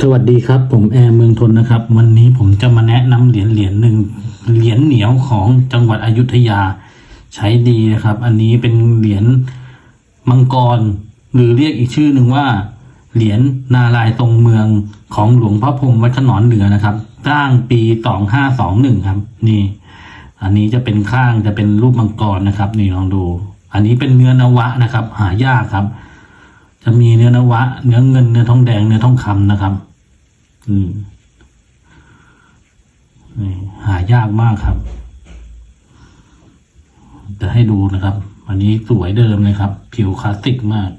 สวัสดีครับ ผมแอร์เมืองทนนะครับ วันนี้ผมจะมาแนะนำเหรียญเหรียญหนึ่งเหรียญเหนียวของจังหวัดอยุธยาใช้ดีนะครับ อันนี้เป็นเหรียญมังกร หรือเรียกอีกชื่อหนึ่งว่า เหรียญนารายณ์ทรงเมืองของหลวงพ่อพรมวัดขนอนเหนือนะครับสร้างปีสองห้าสองหนึ่งครับ นี่ อันนี้จะเป็นข้างจะเป็นรูปมังกรนะครับ นี่ลองดู อันนี้เป็นเนื้อนวะนะครับ หายากครับ จะมีเนื้อนวะ เนื้อเงิน เนื้อทองแดง เนื้อทองคำนะครับ อืมหายากมากครับ จะให้ดูนะครับ อันนี้สวยเดิมเลยครับ ผิวคลาสสิกมาก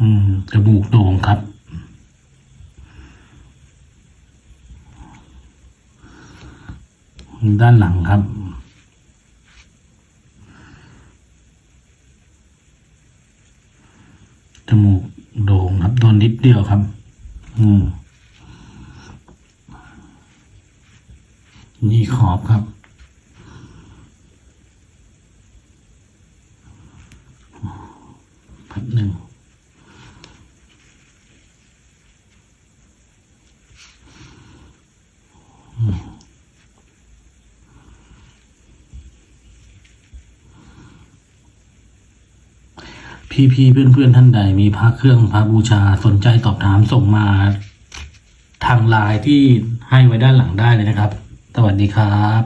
อืมจมูกโด่งครับ ด้านหลังครับ จมูกโด่งครับโดนนิดเดียวครับ อืมนี่ขอบครับ พัดหนึ่ง พี่ๆเพื่อนๆท่านใดมีพระเครื่องพระบูชาสนใจสอบถามส่งมา ทางไลน์ที่ให้ไว้ด้านหลังได้เลยนะครับ สวัสดีครับ